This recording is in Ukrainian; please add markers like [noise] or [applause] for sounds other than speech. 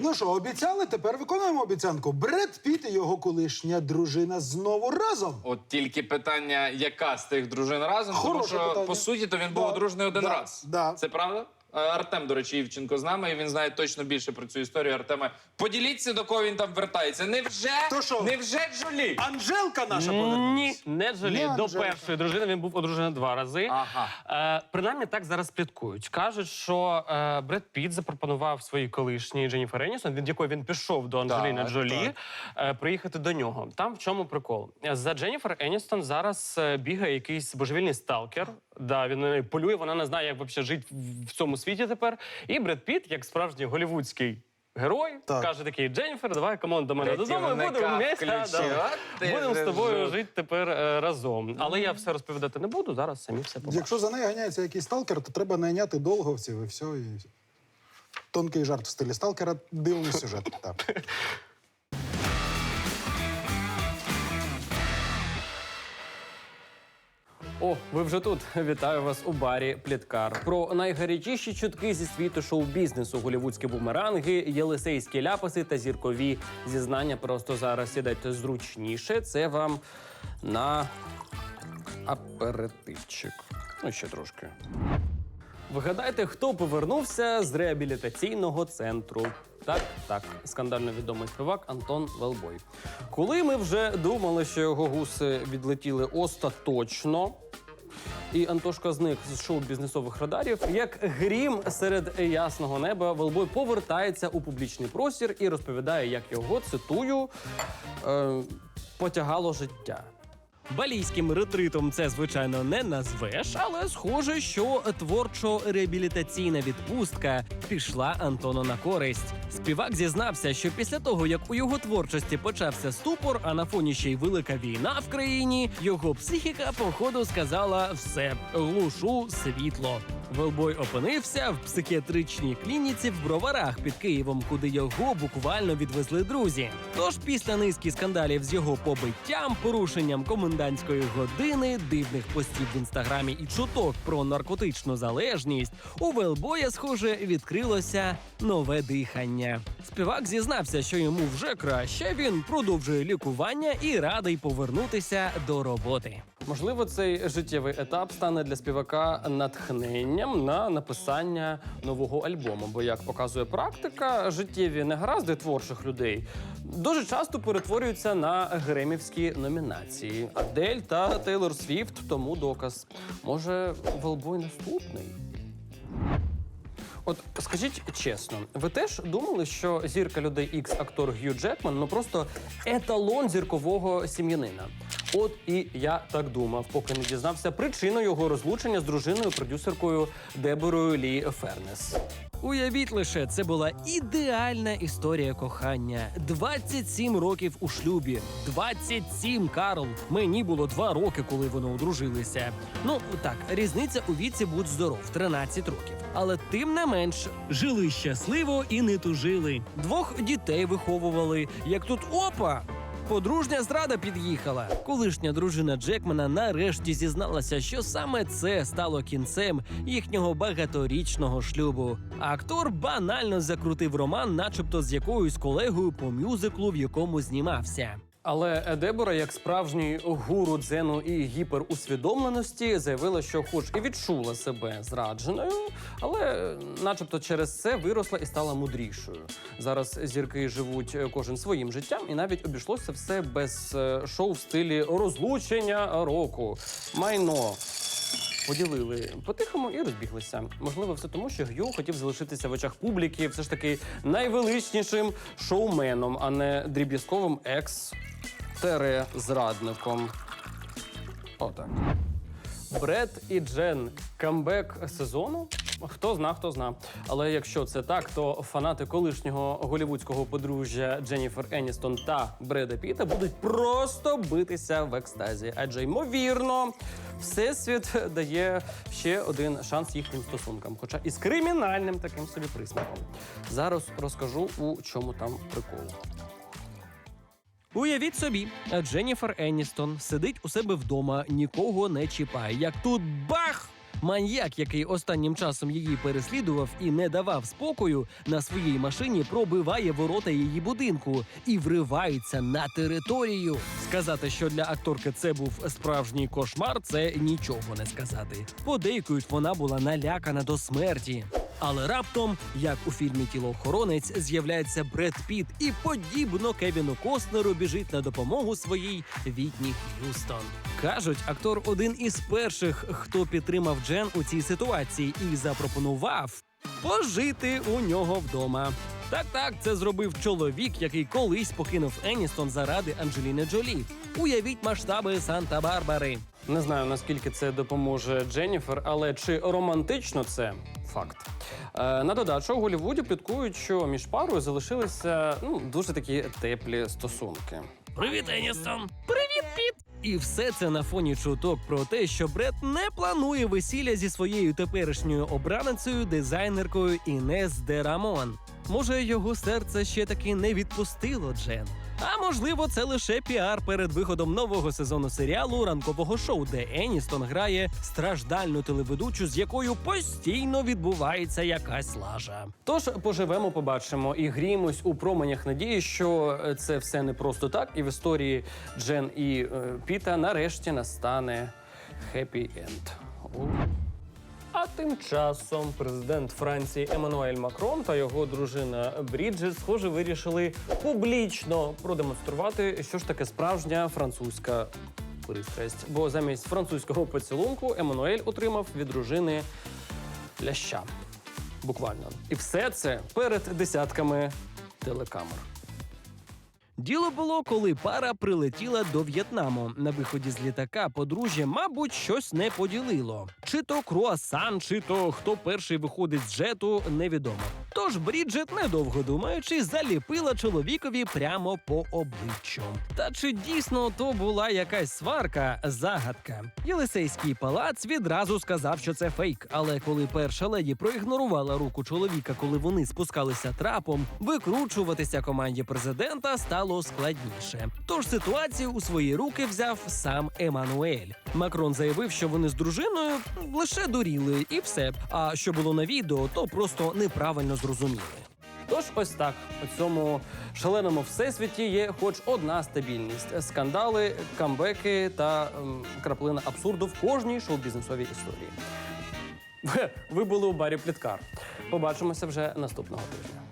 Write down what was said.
Ну що, обіцяли? Тепер виконуємо обіцянку. Бред Піт і його колишня дружина знову разом. От тільки питання, яка з тих дружин разом, тому що питання. по суті то він був Да, одружений один да, раз. да. Це правда? Е, Артем, до речі, Івченко з нами, і він знає точно більше про цю історію. Артеме, поділіться, до кого він там вертається. Невже? То що? Невже Джолі? Анжелка наша Ні, повернулась. не Джолі. Не До Анжелка. першої дружини він був одружений два рази. Ага. Е, принаймні так зараз пліткують. Кажуть, що е, Бред Піт запропонував своїй колишній Дженніфер Енісон, від якої він пішов до Анджеліни Так, Джолі, е, приїхати до нього. Там в чому прикол? За Дженніфер Еністон зараз е, бігає якийсь божевільний сталкер. Да, він на неї полює, вона не знає, як взагалі жити в- цьому світі тепер. І Бред Піт, як справжній голівудський. Герой Так. каже такий Дженніфер, давай команд до мене додому. і Рятівника Будемо да. Ти Будемо з тобою жут. жити тепер е, разом. Але я все розповідати не буду. Зараз самі все побачите. Якщо за нею ганяється якийсь сталкер, то треба найняти долговців і все. І... Тонкий жарт в стилі сталкера. Дивний сюжет. Так. [laughs] О, ви вже тут. [laughs] Вітаю вас у барі Пліткар. Про найгарячіші чутки зі світу шоу-бізнесу, голівудські бумеранги, єлисейські ляпаси та зіркові зізнання. Просто зараз сідайте зручніше. Це вам на аперитивчик. Ну, ще трошки. Вигадайте, хто повернувся з реабілітаційного центру. Так, так, скандально відомий співак Антон Велбой. Коли ми вже думали, що його гуси відлетіли остаточно, і Антошка зник з шоу-бізнесових радарів, як грім серед ясного неба, Велбой повертається у публічний простір і розповідає, як його цитую е, потягало життя. Балійським ретритом це звичайно не назвеш, але схоже, що творчо-реабілітаційна відпустка пішла Антону на користь. Співак зізнався, що після того, як у його творчості почався ступор, а на фоні ще й велика війна в країні, його психіка походу сказала все глушу світло. Велбой опинився в психіатричній клініці в броварах під Києвом, куди його буквально відвезли друзі. Тож після низки скандалів з його побиттям, порушенням комендантської години, дивних постів в інстаграмі і чуток про наркотичну залежність, у Велбоя, схоже, відкрилося нове дихання. Співак зізнався, що йому вже краще. Він продовжує лікування і радий повернутися до роботи. Можливо, цей життєвий етап стане для співака натхненням на написання нового альбому. Бо, як показує практика, життєві негаразди творчих людей дуже часто перетворюються на гремівські номінації. Адель та Тейлор Свіфт тому доказ. Може, Велбой наступний? От скажіть чесно, ви теж думали, що зірка людей Ікс актор Г'ю Джекман ну просто еталон зіркового сім'янина? От і я так думав, поки не дізнався причину його розлучення з дружиною продюсеркою Деборою Лі Фернес. Уявіть лише, це була ідеальна історія кохання. 27 років у шлюбі. 27, Карл. Мені було 2 роки, коли вони одружилися. Ну так, різниця у віці будь здоров, 13 років. Але тим не менш, жили щасливо і не тужили. Двох дітей виховували. Як тут опа! Подружня зрада під'їхала. Колишня дружина Джекмана нарешті зізналася, що саме це стало кінцем їхнього багаторічного шлюбу. Актор банально закрутив роман, начебто з якоюсь колегою по мюзиклу, в якому знімався. Але Дебора, як справжній гуру дзену і гіперусвідомленості, заявила, що хоч і відчула себе зрадженою, але, начебто, через це виросла і стала мудрішою. Зараз зірки живуть кожен своїм життям, і навіть обійшлося все без е, шоу в стилі розлучення року. Майно. Поділили по-тихому і розбіглися. Можливо, все тому, що Г'ю хотів залишитися в очах публіки все ж таки найвеличнішим шоуменом, а не дріб'язковим екс тере зрадником. Отак. Бред і Джен камбек сезону. Хто зна, хто зна. Але якщо це так, то фанати колишнього голівудського подружжя Дженніфер Еністон та Бреда Піта будуть просто битися в екстазі. Адже ймовірно, всесвіт дає ще один шанс їхнім стосункам, хоча і з кримінальним таким собі присмаком. Зараз розкажу, у чому там прикол. Уявіть собі, Дженніфер Еністон сидить у себе вдома, нікого не чіпає. Як тут бах! Маньяк, який останнім часом її переслідував і не давав спокою, на своїй машині пробиває ворота її будинку і вривається на територію. Сказати, що для акторки це був справжній кошмар, це нічого не сказати. Подейкують, вона була налякана до смерті. Але раптом, як у фільмі Тілоохоронець, з'являється Бред Піт і подібно Кевіну Костнеру біжить на допомогу своїй Вітні Х'юстон. Кажуть, актор один із перших, хто підтримав Джен у цій ситуації і запропонував пожити у нього вдома. Так, так, це зробив чоловік, який колись покинув Еністон заради Анджеліни Джолі. Уявіть масштаби Санта-Барбари. Не знаю наскільки це допоможе Дженніфер, але чи романтично це факт. Е, на додачу у Голлівуді пліткують, що між парою залишилися ну дуже такі теплі стосунки. Привіт, Еністон! Привіт, Піт! І все це на фоні чуток про те, що Бред не планує весілля зі своєю теперішньою обраницею, дизайнеркою Інес де Рамон. Може, його серце ще таки не відпустило Джен. А можливо, це лише піар перед виходом нового сезону серіалу ранкового шоу, де Еністон грає страждальну телеведучу, з якою постійно відбувається якась лажа. Тож поживемо, побачимо і гріємось у променях надії, що е, це все не просто так, і в історії Джен і е, Піта нарешті настане хеппі енд. Тим часом президент Франції Еммануель Макрон та його дружина Бріджит, схоже, вирішили публічно продемонструвати, що ж таке справжня французька пристрасть. Бо замість французького поцілунку Еммануель отримав від дружини ляща. Буквально. І все це перед десятками телекамер. Діло було, коли пара прилетіла до В'єтнаму. На виході з літака подружжя, мабуть, щось не поділило. Чи то круасан, чи то хто перший виходить з джету, невідомо. Тож Бріджет, недовго думаючи, заліпила чоловікові прямо по обличчю. Та чи дійсно то була якась сварка? Загадка. Єлисейський палац відразу сказав, що це фейк. Але коли перша леді проігнорувала руку чоловіка, коли вони спускалися трапом, викручуватися команді президента стало складніше. Тож ситуацію у свої руки взяв сам Еммануель. Макрон заявив, що вони з дружиною лише дуріли, і все. А що було на відео, то просто неправильно зрозуміли. Тож ось так у цьому шаленому всесвіті є хоч одна стабільність: скандали, камбеки та ем, краплина абсурду в кожній шоу-бізнесовій історії. [laughs] Ви були у барі Пліткар. Побачимося вже наступного тижня.